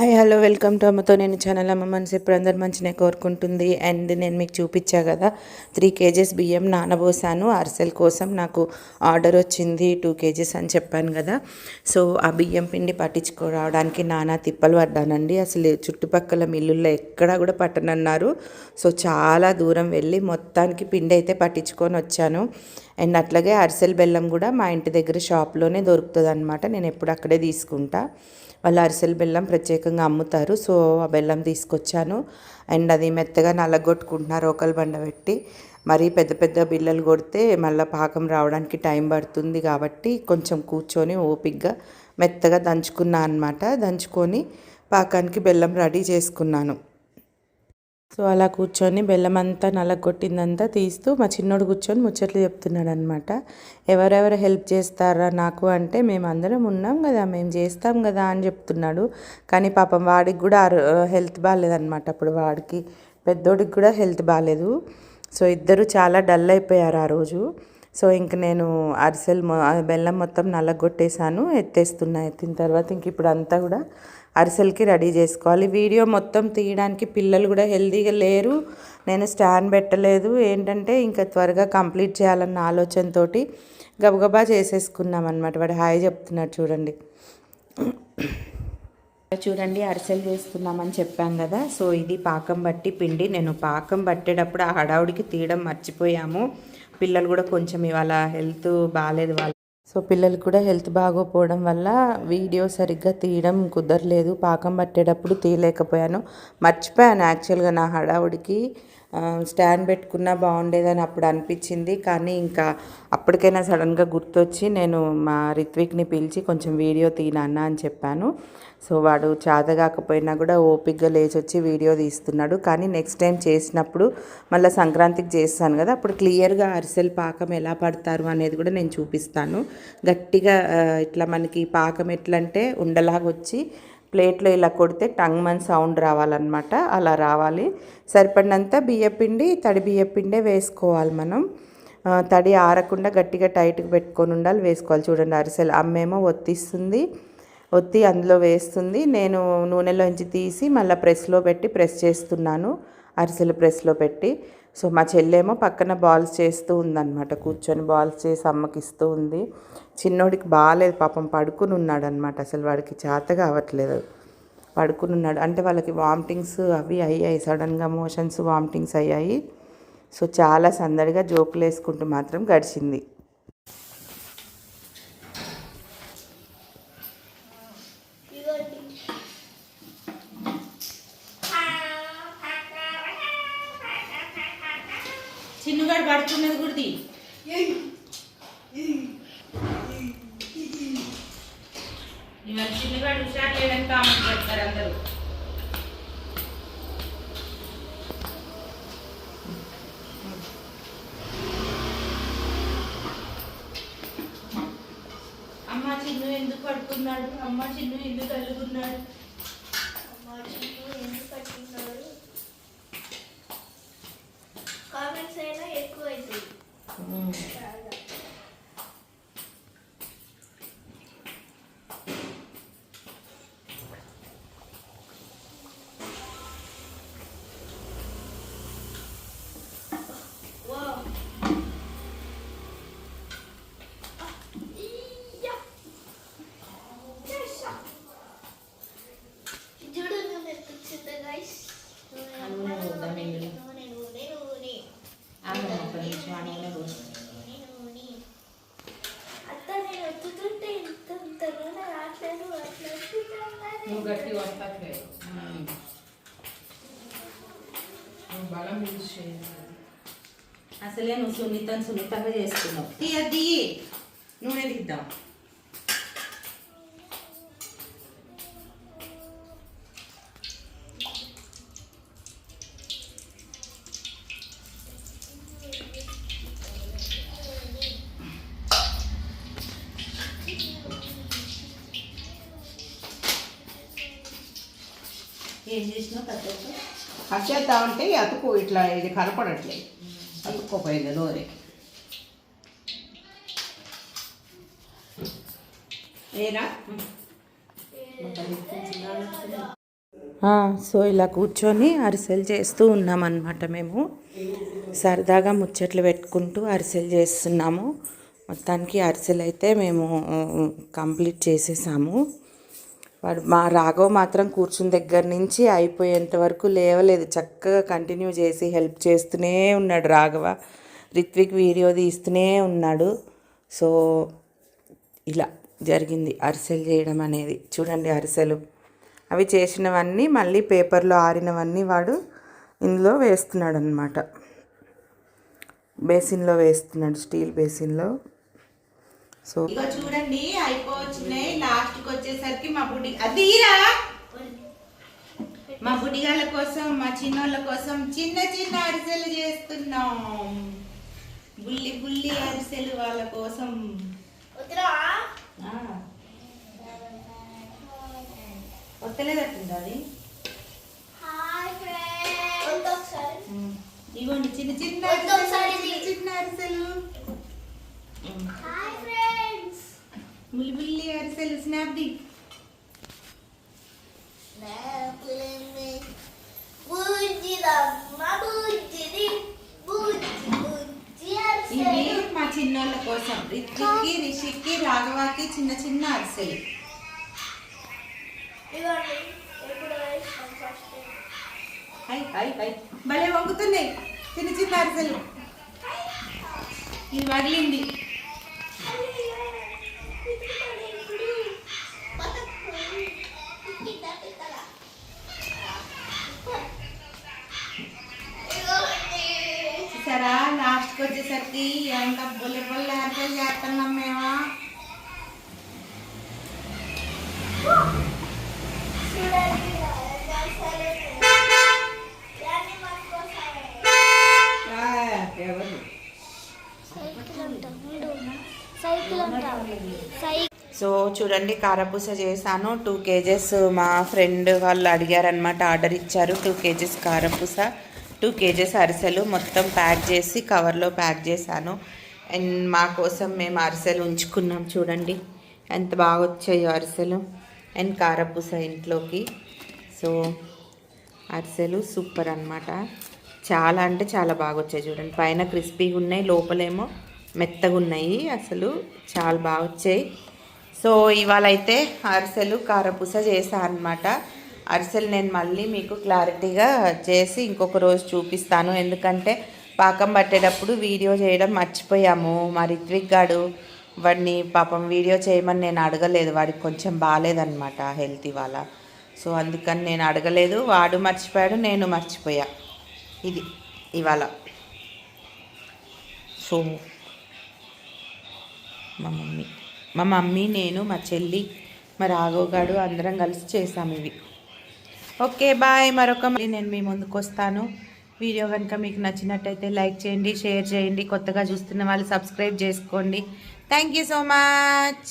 Hi hello welcome to అమ్మతో నేను channel. అమ్మ మనసు ఎప్పుడు అందరు మంచినే కోరుకుంటుంది. అండ్ నేను మీకు చూపించా కదా త్రీ కేజెస్ బియ్యం నానబోసాను. అర్సెల్ కోసం నాకు ఆర్డర్ వచ్చింది టూ కేజెస్ అని చెప్పాను కదా. సో ఆ బియ్యం పిండి పట్టించుకోవడానికి నానా తిప్పలు పడ్డానండి. అసలు చుట్టుపక్కల మిల్లుల్లో ఎక్కడా కూడా పట్టనన్నారు. సో చాలా దూరం వెళ్ళి మొత్తానికి పిండి అయితే పట్టించుకొని వచ్చాను. అండ్ అట్లాగే అరిసెల్ బెల్లం కూడా మా ఇంటి దగ్గర షాప్లోనే దొరుకుతుంది అనమాట నేను ఎప్పుడు అక్కడే తీసుకుంటా. వాళ్ళు అరిసెల బెల్లం ప్రత్యేకంగా అమ్ముతారు. సో ఆ బెల్లం తీసుకొచ్చాను. అండ్ అది మెత్తగా నల్లగొట్టుకుంటున్నారు ఒకరు బండ పెట్టి మరీ పెద్ద పెద్ద బిల్లలు కొడితే మళ్ళీ పాకం రావడానికి టైం పడుతుంది కాబట్టి కొంచెం కూర్చొని ఓపిక్గా మెత్తగా దంచుకున్నా అనమాట దంచుకొని పాకానికి బెల్లం రెడీ చేసుకున్నాను. సో అలా కూర్చొని బెల్లం అంతా నలగొట్టిందంతా తీస్తూ మా చిన్నోడు కూర్చొని ముచ్చట్లు చెప్తున్నాడు అనమాట ఎవరెవరు హెల్ప్ చేస్తారా నాకు అంటే మేము అందరం ఉన్నాం కదా మేము చేస్తాం కదా అని చెప్తున్నాడు. కానీ పాపం వాడికి కూడా హెల్త్ బాగాలేదన్నమాట. అప్పుడు వాడికి పెద్దోడికి కూడా హెల్త్ బాగాలేదు. సో ఇద్దరు చాలా డల్ అయిపోయారు ఆ రోజు. సో ఇంక నేను అరిసెలు బెల్లం మొత్తం నల్లగొట్టేశాను ఎత్తేస్తున్నా ఎత్తిన తర్వాత ఇంక ఇప్పుడు అంతా కూడా అరిసెలకి రెడీ చేసుకోవాలి. వీడియో మొత్తం తీయడానికి పిల్లలు కూడా హెల్తీగా లేరు. నేను స్టాండ్ పెట్టలేదు. ఏంటంటే ఇంకా త్వరగా కంప్లీట్ చేయాలన్న ఆలోచనతో గబగబా చేసేసుకున్నాం అనమాట వాడు హాయ్ చెప్తున్నాడు చూడండి. చూడండి అరిసెలు చేస్తున్నామని చెప్పాం కదా. సో ఇది పాకం బట్టి పిండి. నేను పాకం పట్టేటప్పుడు ఆ హడావుడికి తీయడం మర్చిపోయాము. పిల్లలు కూడా కొంచెం ఇవాళ హెల్త్ బాగాలేదు వాళ్ళు సో పిల్లలు కూడా హెల్త్ బాగోపోవడం వల్ల వీడియో సరిగ్గా తీయడం కుదరలేదు. పాకం పట్టేటప్పుడు తీయలేకపోయాను. మర్చిపోయాను యాక్చువల్గా నా హడావుడికి. స్టాండ్ పెట్టుకున్నా బాగుండేదని అప్పుడు అనిపించింది. కానీ ఇంకా అప్పటికైనా సడన్గా గుర్తొచ్చి నేను మా రిత్విక్ని పిలిచి కొంచెం వీడియో తీనన్నా అని చెప్పాను. సో వాడు చాతగాకపోయినా కూడా ఓపిక్గా లేచి వచ్చి వీడియో తీస్తున్నాడు. కానీ నెక్స్ట్ టైం చేసినప్పుడు మళ్ళీ సంక్రాంతికి చేస్తాను కదా అప్పుడు క్లియర్గా అరిసెలు పాకం ఎలా పడతారు అనేది కూడా నేను చూపిస్తాను. గట్టిగా ఇట్లా మనకి పాకం ఎట్లంటే ఉండలాగా వచ్చి ప్లేట్లో ఇలా కొడితే టంగ్ మన్ సౌండ్ రావాలన్నమాట. అలా రావాలి. సరిపడినంత బియ్యపిండి తడి బియ్యపిండే వేసుకోవాలి మనం. తడి ఆరకుండా గట్టిగా టైట్గా పెట్టుకొని ఉండాలి వేసుకోవాలి. చూడండి అరిసెలు. అమ్మేమో ఒత్తిస్తుంది. ఒత్తి అందులో వేస్తుంది. నేను నూనెలోంచి తీసి మళ్ళీ ప్రెస్లో పెట్టి ప్రెస్ చేస్తున్నాను. అరిసెలు ప్రెస్లో పెట్టి. సో మా చెల్లేమో పక్కన బాల్స్ చేస్తూ ఉందన్నమాట. కూర్చొని బాల్స్ చేసి అమ్మకిస్తూ ఉంది. చిన్నోడికి బాగాలేదు పాపం పడుకుని ఉన్నాడు అనమాట అసలు వాడికి చేత కావట్లేదు. పడుకుని ఉన్నాడు. అంటే వాళ్ళకి వామిటింగ్స్ అవి అయ్యాయి. సడన్గా మోషన్స్ వామిటింగ్స్ అయ్యాయి. సో చాలా సందడిగా జోకులు వేసుకుంటూ మాత్రం గడిచింది చిన్నుగాడు పడుతున్నది గుడిది. ఇవాళ చిన్నుగాడు హుషారు లేదని కామెంట్ పెడతారు అందరూ. అమ్మ చిన్ను ఎందుకు పడుకున్నాడు? అమ్మ చిన్ను ఎందుకు అల్లుకున్నాడు? అమ్మ చిన్ను అయినా ఎక్కువ అవుతుంది చాలా Wow. ఇయ్యా. చేసా. చూడు నూనె తెచ్చిందా guys? నూనె, నూనె వద్దా మిగిలి? నూనె, నూనె, నూనె. ఆమె ఒక నిమిషం ఆ నూనె పోసి. నూనె, నూనె. అత్త నేను ఒత్తుతుంటే ఇంత ఇంత నూనె రావట్లేదు అట్లా నువ్వు గట్టి నువ్వు బలం యూజ్ చేయాలి అసలే నువ్వు సున్నితం సున్నితంగా చేస్తున్నావు అది నూనె తీద్దాం ఏం హచ్చేద్దామంటే అతుకు ఇట్లా ఇది కనపడట్లేదు అతుక్కోపోయింది నూనె సో ఇలా కూర్చొని అరిసెలు చేస్తూ ఉన్నామన్నమాట మేము. సరదాగా ముచ్చట్లు పెట్టుకుంటూ అరిసెలు చేస్తున్నాము. మొత్తానికి అరిసెలు అయితే మేము కంప్లీట్ చేసేసాము. వాడు మా రాఘవ్ మాత్రం కూర్చుని దగ్గర నుంచి అయిపోయేంత వరకు లేవలేదు. చక్కగా కంటిన్యూ చేసి హెల్ప్ చేస్తూనే ఉన్నాడు రాఘవ. రిత్విక్ వీడియో తీస్తూనే ఉన్నాడు. సో ఇలా జరిగింది అరిసెలు చేయడం అనేది. చూడండి అరిసెలు. అవి చేసినవన్నీ మళ్ళీ పేపర్లో ఆరినవన్నీ వాడు ఇందులో వేస్తున్నాడు అనమాట బేసిన్లో వేస్తున్నాడు స్టీల్ బేసిన్లో సో ఇగో చూడండి అయిపోవచ్చున్నాయి లాస్ట్కి వచ్చేసరికి మా బుడి అదిరా మా బుడిగాళ్ళ కోసం మా చిన్నోళ్ళ కోసం చిన్న చిన్న అరిసెలు చేస్తున్నాం. బుల్లి బుల్లి అరిసెలు వాళ్ళ కోసం. వస్తలేదట్టుంది అది? ఇవ్వండి. చిన్న చిన్న అరిసెలు హాయ్ ఫ్రెండ్స్ బుల్లి బుల్లి బుజ్జి బుజ్జి ఇవి మా చిన్నోళ్ళ కోసం. రిత్విక్కి రిషిక్కి రాఘవాకి చిన్న చిన్న అరిసెలు. Hi hi hi. భలే వంగుతున్నాయి. చిన్న చిన్న అరిసెలు. ఇది పగిలింది లాస్ట్కి వచ్చేసరికి ఎంత బొల్లె బొల్లె అరిసెలు చేస్తున్నాం మేము? సో చూడండి కారపూస చేశాను. టూ కేజెస్ మా ఫ్రెండ్ వాళ్ళు అడిగారనమాట ఆర్డర్ ఇచ్చారు. టూ కేజెస్ కారపూస. టూ కేజెస్ అరిసెలు మొత్తం ప్యాక్ చేసి కవర్లో ప్యాక్ చేశాను. అండ్ మా కోసం మేము అరిసెలు ఉంచుకున్నాం చూడండి. ఎంత బాగా వచ్చాయో అరిసెలు. అండ్ కారపూస ఇంట్లోకి. సో అరిసెలు సూపర్ అనమాట చాలా అంటే చాలా బాగా వచ్చాయి చూడండి. పైన క్రిస్పీగా ఉన్నాయి లోపలేమో మెత్తగా ఉన్నాయి అసలు. చాలా బాగా వచ్చాయి. సో ఇవాళ అయితే అరిసెలు కారపూస చేశాను అనమాట అరిసెలు నేను మళ్ళీ మీకు క్లారిటీగా చేసి ఇంకొక రోజు చూపిస్తాను. ఎందుకంటే పాకం పట్టేటప్పుడు వీడియో చేయడం మర్చిపోయాము. మా రిత్విక్ గాడు వాడిని పాపం వీడియో చేయమని నేను అడగలేదు. వాడికి కొంచెం బాగాలేదనమాట హెల్త్ ఇవాళ. సో అందుకని నేను అడగలేదు. వాడు మర్చిపోయాడు నేను మర్చిపోయా. ఇది ఇవాళ. సో మా మమ్మీ మా మమ్మీ నేను మా చెల్లి మా రాఘవ్ గాడు అందరం కలిసి చేశాము ఇవి. Okay bye. మరొక మళ్ళీ నేను మీ ముందుకు వస్తాను. వీడియో కనుక మీకు నచ్చినట్టయితే లైక్ చేయండి షేర్ చేయండి. కొత్తగా చూస్తున్న వాళ్ళు సబ్స్క్రైబ్ చేసుకోండి. Thank you so much.